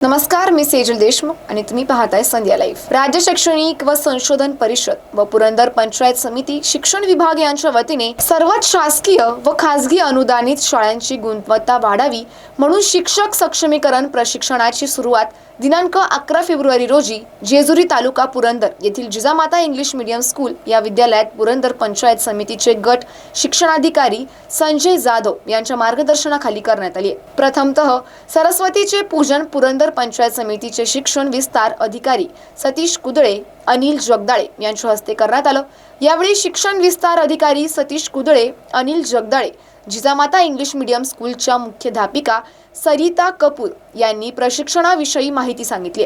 नमस्कार मी सेजल देशमुख आणि तुम्ही पाहताय संध्या लाईव्ह. राज्य शैक्षणिक व संशोधन परिषद व पुरंदर पंचायत समिती शिक्षण विभाग यांच्या वतीने सर्वच शासकीय व खासगी अनुदानित शाळांची गुणवत्ता वाढावी म्हणून शिक्षक सक्षमीकरण प्रशिक्षणाची सुरुवात दिनांक अकरा फेब्रुवारी रोजी जेजुरी तालुका पुरंदर येथील जिजामाता इंग्लिश मीडियम स्कूल या विद्यालयात पुरंदर पंचायत समितीचे गट शिक्षणाधिकारी संजय जाधव यांच्या मार्गदर्शनाखाली करण्यात आली प्रथमतः सरस्वतीचे पूजन पुरंदर पंचायत समितीचे शिक्षण विस्तार अधिकारी सतीश कुदळे अनिल जगदाळे यांच्या हस्ते करण्यात आलं. यावेळी शिक्षण विस्तार अधिकारी सतीश कुदळे अनिल जगदाळे जिजामाता इंग्लिश मीडियम स्कूलच्या मुख्याध्यापिका सरिता कपूर यांनी प्रशिक्षणाविषयी माहिती सांगितली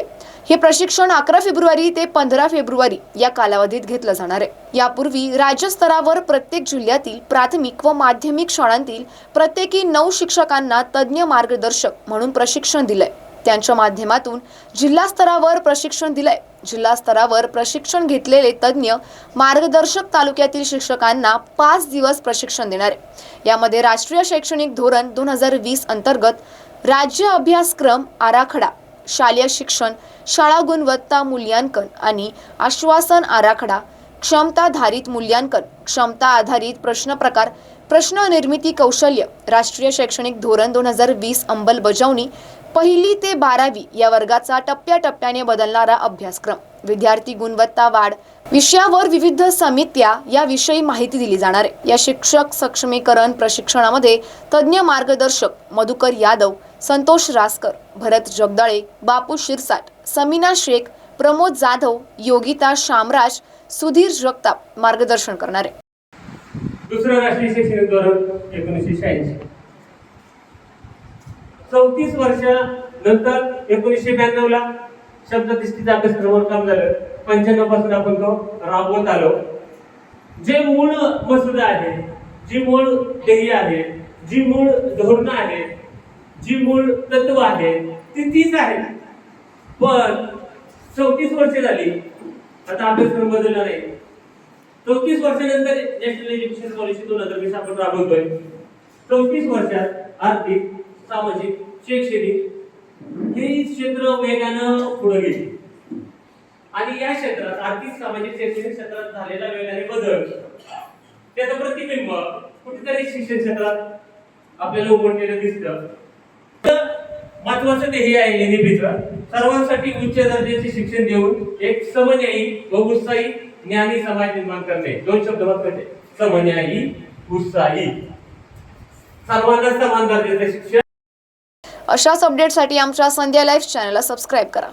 हे प्रशिक्षण अकरा फेब्रुवारी ते पंधरा फेब्रुवारी या कालावधीत घेतलं जाणार आहे. यापूर्वी राज्यस्तरावर प्रत्येक जिल्ह्यातील प्राथमिक व माध्यमिक शाळांतील प्रत्येकी नऊ शिक्षकांना तज्ज्ञ मार्गदर्शक म्हणून प्रशिक्षण दिलंय. त्यांच्या माध्यमातून जिल्हा स्तरावर प्रशिक्षण दिलंय. जिल्हा स्तरावर प्रशिक्षण घेतलेले तज्ज्ञ मार्गदर्शक तालुक्यातील शिक्षकांना पाच दिवस प्रशिक्षण देणार आहे यामध्ये राष्ट्रीय शैक्षणिक धोरण दोन हजार वीस अंतर्गत राज्य अभ्यासक्रम आराखडा शालेय शिक्षण शाळा गुणवत्ता मूल्यांकन आणि आश्वासन आराखडा क्षमताधारित मूल्यांकन क्षमता आधारित प्रश्न प्रकार प्रश्न निर्मिती कौशल्य राष्ट्रीय शैक्षणिक धोरण दोन हजार वीस अंमलबजावणी पहिली ते बारावी या वर्गाचा टप्प्याटप्प्याने बदलणारा अभ्यासक्रम. विद्यार्थी गुणवत्ता वाढ विषयावर विविध समित्या याविषयी माहिती दिली जाणार आहे. या शिक्षक सक्षमीकरण प्रशिक्षणामध्ये तज्ज्ञ मार्गदर्शक मधुकर यादव संतोष रासकर भरत जगदाळे बापू शिरसाट समीना शेख प्रमोद जाधव योगिता शामराज सुधीर जगताप मार्गदर्शन करणार आहे. दुसरं राष्ट्रीय शैक्षणिक धोरण एकोणीसशे शहाऐंशी. चौतीस वर्षानंतर एकोणीसशे ब्याण्णव ला शब्ददिष्टीचा अभ्यासक्रमावर काम झालं. पंच्याण्णवपासून आपण तो राबवत आलो. जे मूळ मसुदा आहे जी मूळ ध्येय आहे जी मूळ धोरणं आहे जी मूळ तत्व आहे ती तीच आहे. पण चौतीस वर्षे झाली. आता अभ्यासक्रम बदलला नाही. चौतीस वर्षानंतर नॅशनल एज्युकेशन पॉलिसी दोन हजार वीस आपण राबवतोय. चौतीस वर्षात आर्थिक सामाजिक शैक्षणिक हे क्षेत्र वेगानं पुढे गेली. आणि या क्षेत्रात आर्थिक सामाजिक शैक्षणिक क्षेत्रात झालेला वेगाने बदल त्याचं प्रतिबिंब कुठेतरी शिक्षण क्षेत्रात आपल्याला उमटलेलं दिसतं. तर महत्वाचं हे आहे एनईपीचं सर्वांसाठी उच्च दर्जाचे शिक्षण देऊन एक समन्यायी व उत्साही ज्ञानी समाज निर्माण करणे. दोन शब्द वापरते समन्यायी उत्साही. सर्वांना समान दर्जाचे शिक्षण अशाच अपडेटसाठी आमच्या संध्या लाईव्ह चॅनलला सबस्क्राईब करा.